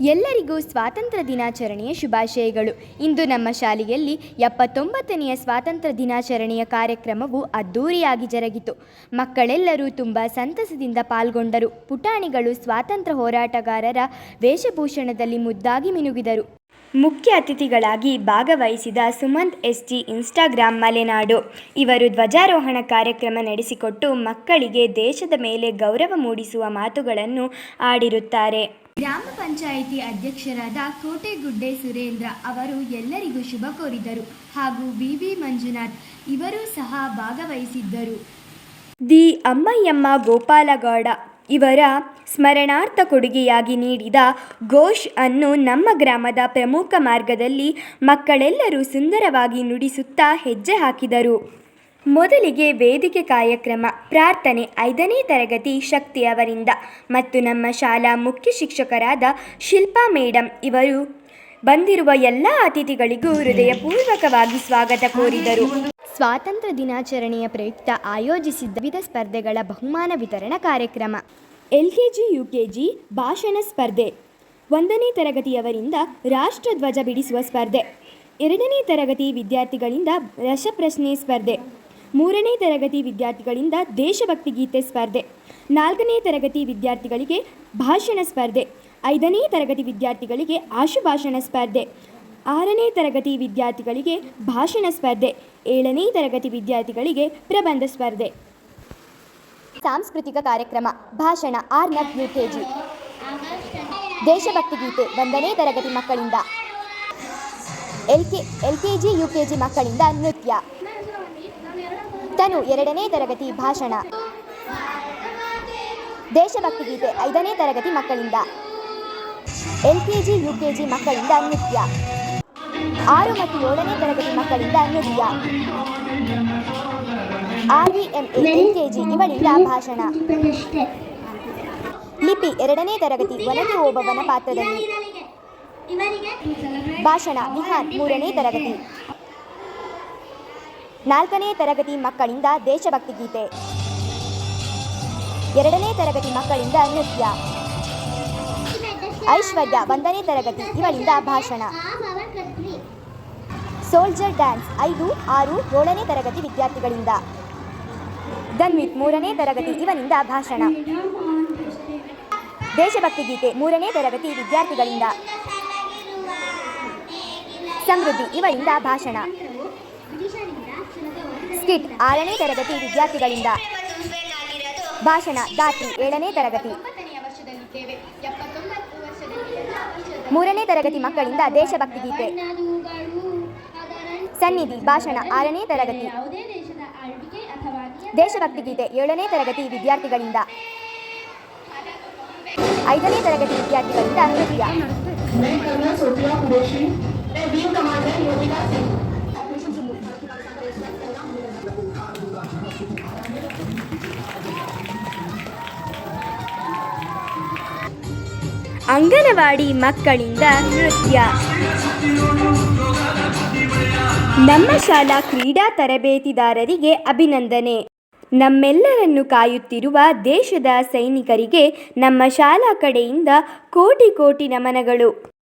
ಎಲ್ಲರಿಗೂ ಸ್ವಾತಂತ್ರ್ಯ ದಿನಾಚರಣೆಯ ಶುಭಾಶಯಗಳು. ಇಂದು ನಮ್ಮ ಶಾಲೆಯಲ್ಲಿ ಎಪ್ಪತ್ತೊಂಬತ್ತನೆಯ ಸ್ವಾತಂತ್ರ್ಯ ದಿನಾಚರಣೆಯ ಕಾರ್ಯಕ್ರಮವು ಅದ್ಧೂರಿಯಾಗಿ ಜರುಗಿತು. ಮಕ್ಕಳೆಲ್ಲರೂ ತುಂಬ ಸಂತಸದಿಂದ ಪಾಲ್ಗೊಂಡರು. ಪುಟಾಣಿಗಳು ಸ್ವಾತಂತ್ರ್ಯ ಹೋರಾಟಗಾರರ ವೇಷಭೂಷಣದಲ್ಲಿ ಮುದ್ದಾಗಿ ಮಿನುಗಿದರು. ಮುಖ್ಯ ಅತಿಥಿಗಳಾಗಿ ಭಾಗವಹಿಸಿದ Sumanth S G Instagram Malenadu. ಇವರು ಧ್ವಜಾರೋಹಣ ಕಾರ್ಯಕ್ರಮ ನಡೆಸಿಕೊಟ್ಟು ಮಕ್ಕಳಿಗೆ ದೇಶದ ಮೇಲೆ ಗೌರವ ಮೂಡಿಸುವ ಮಾತುಗಳನ್ನು ಆಡಿರುತ್ತಾರೆ. ಗ್ರಾಮ ಪಂಚಾಯಿತಿ ಅಧ್ಯಕ್ಷರಾದ ಕೋಟೆಗುಡ್ಡೆ ಸುರೇಂದ್ರ ಅವರು ಎಲ್ಲರಿಗೂ ಶುಭ ಕೋರಿದರು. ಹಾಗೂ ಬಿ ವಿ ಮಂಜುನಾಥ್ ಇವರೂ ಸಹ ಭಾಗವಹಿಸಿದ್ದರು. ದಿ ಅಮ್ಮಯ್ಯಮ್ಮ ಗೋಪಾಲಗೌಡ ಇವರ ಸ್ಮರಣಾರ್ಥ ಕೊಡುಗೆಯಾಗಿ ನೀಡಿದ ಘೋಷ್ ಅನ್ನು ನಮ್ಮ ಗ್ರಾಮದ ಪ್ರಮುಖ ಮಾರ್ಗದಲ್ಲಿ ಮಕ್ಕಳೆಲ್ಲರೂ ಸುಂದರವಾಗಿ ನುಡಿಸುತ್ತಾ ಹೆಜ್ಜೆ ಹಾಕಿದರು. ಮೊದಲಿಗೆ ವೇದಿಕೆ ಕಾರ್ಯಕ್ರಮ, ಪ್ರಾರ್ಥನೆ ಐದನೇ ತರಗತಿ ಶಕ್ತಿ ಅವರಿಂದ ಮತ್ತು ನಮ್ಮ ಶಾಲಾ ಮುಖ್ಯ ಶಿಕ್ಷಕರಾದ ಶಿಲ್ಪಾ ಮೇಡಮ್ ಇವರು ಬಂದಿರುವ ಎಲ್ಲ ಅತಿಥಿಗಳಿಗೂ ಹೃದಯಪೂರ್ವಕವಾಗಿ ಸ್ವಾಗತ ಕೋರಿದರು. ಸ್ವಾತಂತ್ರ್ಯ ದಿನಾಚರಣೆಯ ಪ್ರಯುಕ್ತ ಆಯೋಜಿಸಿದ್ದ ವಿವಿಧ ಸ್ಪರ್ಧೆಗಳ ಬಹುಮಾನ ವಿತರಣಾ ಕಾರ್ಯಕ್ರಮ. ಎಲ್ ಕೆ ಭಾಷಣ ಸ್ಪರ್ಧೆ. ಒಂದನೇ ತರಗತಿಯವರಿಂದ ರಾಷ್ಟ್ರಧ್ವಜ ಬಿಡಿಸುವ ಸ್ಪರ್ಧೆ. ಎರಡನೇ ತರಗತಿ ವಿದ್ಯಾರ್ಥಿಗಳಿಂದ ರಸಪ್ರಶ್ನೆ ಸ್ಪರ್ಧೆ. ಮೂರನೇ ತರಗತಿ ವಿದ್ಯಾರ್ಥಿಗಳಿಂದ ದೇಶಭಕ್ತಿ ಗೀತೆ ಸ್ಪರ್ಧೆ. ನಾಲ್ಕನೇ ತರಗತಿ ವಿದ್ಯಾರ್ಥಿಗಳಿಗೆ ಭಾಷಣ ಸ್ಪರ್ಧೆ. ಐದನೇ ತರಗತಿ ವಿದ್ಯಾರ್ಥಿಗಳಿಗೆ ಆಶುಭಾಷಣ ಸ್ಪರ್ಧೆ. ಆರನೇ ತರಗತಿ ವಿದ್ಯಾರ್ಥಿಗಳಿಗೆ ಭಾಷಣ ಸ್ಪರ್ಧೆ, ಏಳನೇ ತರಗತಿ ವಿದ್ಯಾರ್ಥಿಗಳಿಗೆ ಪ್ರಬಂಧ ಸ್ಪರ್ಧೆ. ಸಾಂಸ್ಕೃತಿಕ ಕಾರ್ಯಕ್ರಮ, ಭಾಷಣ ಆರ್ನಬ್ ಯು ಕೆ ಜಿ ದೇಶಭಕ್ತಿ ಗೀತೆ, ಒಂದನೇ ತರಗತಿ ಮಕ್ಕಳಿಂದ. L K L K G U K G ಮಕ್ಕಳಿಂದ ನೃತ್ಯ. ತನು ಎರಡನೇ ತರಗತಿ ಭಾಷಣ. ದೇಶಭಕ್ತಿ ಗೀತೆ, ಐದನೇ ತರಗತಿ ಮಕ್ಕಳಿಂದ. L K G U K G ಮಕ್ಕಳಿಂದ ನೃತ್ಯ. ಆರು ಮತ್ತು ಏಳನೇ ತರಗತಿ ಮಕ್ಕಳಿಂದ ನೃತ್ಯ R M L K G ಇವಳಿಂದ ಭಾಷಣ. ಲಿಪಿ ಎರಡನೇ ತರಗತಿ ಒನಗೆ ಓಬವನ ಪಾತ್ರದಲ್ಲಿ. ಭಾಷಣ ವಿಹಾನ್ ಮೂರನೇ ತರಗತಿ. ನಾಲ್ಕನೇ ತರಗತಿ ಮಕ್ಕಳಿಂದ ದೇಶಭಕ್ತಿ ಗೀತೆ. ಎರಡನೇ ತರಗತಿ ಮಕ್ಕಳಿಂದ ನೃತ್ಯ. ಐಶ್ವರ್ಯ ಒಂದನೇ ತರಗತಿ ಇವಳಿಂದ ಭಾಷಣ. ಸೋಲ್ಜರ್ ಡ್ಯಾನ್ಸ್ ಐದು, ಆರು, ಏಳನೇ ತರಗತಿ ವಿದ್ಯಾರ್ಥಿಗಳಿಂದ. ಧನ್ವಿತ್ ಮೂರನೇ ತರಗತಿ ಇವನಿಂದ ಭಾಷಣ. ದೇಶಭಕ್ತಿ ಗೀತೆ ಮೂರನೇ ತರಗತಿ ವಿದ್ಯಾರ್ಥಿಗಳಿಂದ. ಸಮೃದ್ಧಿ ಇವರಿಂದ ಭಾಷಣ. ಸ್ಕಿಟ್ ಆರನೇ ತರಗತಿ ವಿದ್ಯಾರ್ಥಿಗಳಿಂದ. ಭಾಷಣ ದಾತ್ರಿ ಏಳನೇ ತರಗತಿ. ಮೂರನೇ ತರಗತಿ ಮಕ್ಕಳಿಂದ ದೇಶಭಕ್ತಿ ಗೀತೆ. ಸನ್ನಿಧಿ ಭಾಷಣ ಆರನೇ ತರಗತಿ. ದೇಶಭಕ್ತಿ ಗೀತೆ ಏಳನೇ ತರಗತಿ ವಿದ್ಯಾರ್ಥಿಗಳಿಂದ. ಐದನೇ ತರಗತಿ ವಿದ್ಯಾರ್ಥಿಗಳಿಂದ ನೃತ್ಯ ಅಂಗನವಾಡಿ ಮಕ್ಕಳಿಂದ ನೃತ್ಯ. ನಮ್ಮ ಶಾಲಾ ಕ್ರೀಡಾ ತರಬೇತಿದಾರರಿಗೆ ಅಭಿನಂದನೆ. ನಮ್ಮೆಲ್ಲರನ್ನು ಕಾಯುತ್ತಿರುವ ದೇಶದ ಸೈನಿಕರಿಗೆ ನಮ್ಮ ಶಾಲಾ ಕಡೆಯಿಂದ ಕೋಟಿ ಕೋಟಿ ನಮನಗಳು.